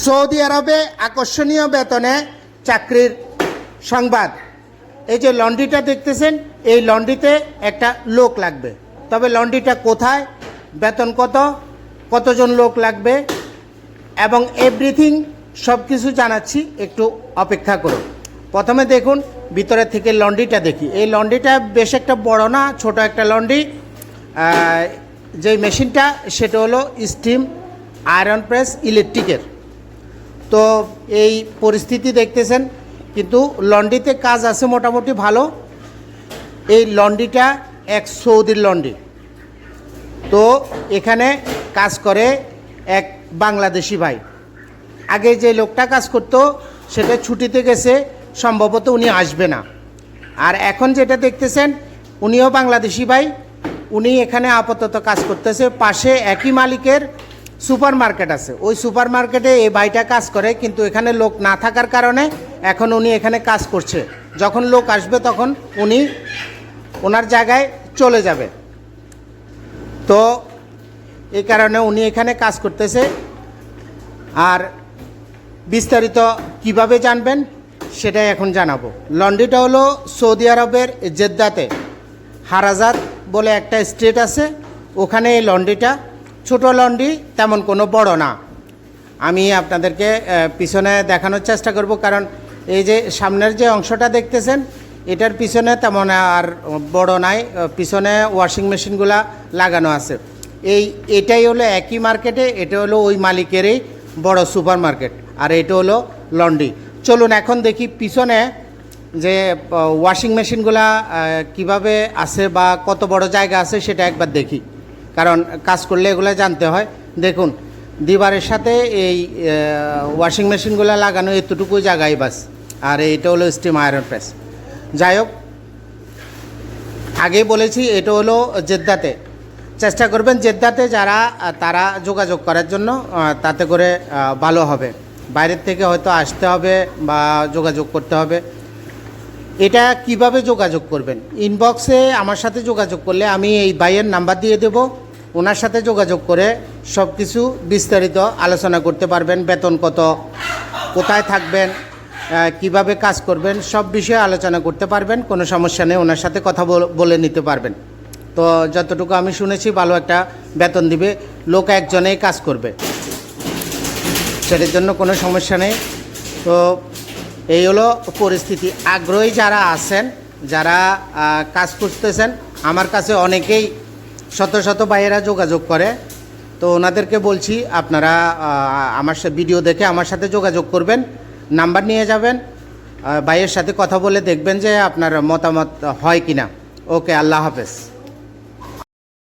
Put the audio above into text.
Saudi আরবে আকর্ষণীয় বেতনে চাকরির সংবাদ। এই যে লন্ড্রিটা দেখতেছেন, এই লন্ড্রিতে একটা লোক লাগবে। তবে লন্ড্রিটা কোথায়, বেতন কত, কতজন লোক লাগবে, এবং এভরিথিং সব কিছু জানাচ্ছি, একটু অপেক্ষা করুন। প্রথমে দেখুন, ভিতরে থেকে লন্ড্রিটা দেখি। এই লন্ড্রিটা বেশ একটা বড় না, ছোট একটা লন্ড্রি। যে মেশিনটা, সেটা হলো স্টিম, আয়রন প্রেস, ইলেকট্রিকের। তো এই পরিস্থিতি দেখতেছেন, কিন্তু লন্ড্রিতে কাজ আছে মোটামুটি ভালো। এই লন্ডিটা এক সৌদির লন্ডি তো এখানে কাজ করে এক বাংলাদেশি ভাই। আগে যে লোকটা কাজ করতো, সেটা ছুটিতে গেছে, সম্ভবত উনি আসবে না। আর এখন যেটা দেখতেছেন, উনিও বাংলাদেশি ভাই, উনি এখানে আপাতত কাজ করতেছে, পাশে একই মালিকের সুপার মার্কেট আছে। ওই সুপার মার্কেটে এই ভাইটা কাজ করে, কিন্তু এখানে লোক না থাকার কারণে এখন উনি এখানে কাজ করছে। যখন লোক আসবে তখন উনি ওনার জায়গায় চলে যাবে। তো এই কারণে উনি এখানে কাজ করতেছে। আর বিস্তারিত কীভাবে জানবেন সেটাই এখন জানাব। লন্ড্রিটা হলো সৌদি আরবের জেদ্দাতে। হারাজাত বলে একটা স্টেট আছে, ওখানে এই লন্ড্রিটা ছোট লন্ড্রি তেমন কোনো বড় না। আমি আপনাদেরকে পিছনে দেখানোর চেষ্টা করব, কারণ এই যে সামনের যে অংশটা দেখতেছেন, এটার পিছনে তেমন আর বড় নাই পিছনে ওয়াশিং মেশিনগুলা লাগানো আছে। এই, এটাই হলো একই মার্কেটে, এটা হলো ওই মালিকেরই বড় সুপার মার্কেট আর এটা হলো লন্ড্রি চলুন এখন দেখি পিছনে যে ওয়াশিং মেশিনগুলা কীভাবে আছে বা কত বড় জায়গা আছে, সেটা একবার দেখি। কারণ কাজ করলে এগুলো জানতে হয়। দেখুন, দিবারের সাথে এই ওয়াশিং মেশিনগুলো লাগানো এতটুকু জায়গায় বাস, আর এটা হলো স্টিম আয়রন প্রেস যাই হোক, আগেই বলেছি, এটা হলো জেদ্দাতে। চেষ্টা করবেন জেদ্দাতে যারা তারা যোগাযোগ করার জন্য তাতে করে ভালো হবে। বাইরের থেকে হয়তো আসতে হবে বা যোগাযোগ করতে হবে। এটা কীভাবে যোগাযোগ করবেন? ইনবক্সে আমার সাথে যোগাযোগ করলে আমি এই বাইয়ের নাম্বার দিয়ে দেব। ওনার সাথে যোগাযোগ করে সব কিছু বিস্তারিত আলোচনা করতে পারবেন, বেতন কত, কোথায় থাকবেন কীভাবে কাজ করবেন, সব বিষয়ে আলোচনা করতে পারবেন, কোনো সমস্যা নেই, ওনার সাথে কথা বলে নিতে পারবেন। তো যতটুকু আমি শুনেছি, ভালো একটা বেতন দিবে, লোক একজনেই কাজ করবে। সেটার জন্য কোনো সমস্যা নেই। তো এই হলো পরিস্থিতি। আগ্রহী যারা আছেন, যারা কাজ করতেছেন আমার কাছে অনেকেই শত শত ভাইয়েরা যোগাযোগ করে। তো ওনাদেরকে বলছি, আপনারা আমার সাথে ভিডিও দেখে আমার সাথে যোগাযোগ করবেন, নাম্বার নিয়ে যাবেন ভাইয়ের সাথে কথা বলে দেখবেন যে আপনার মতামত হয় কি না ওকে, আল্লাহ হাফেজ।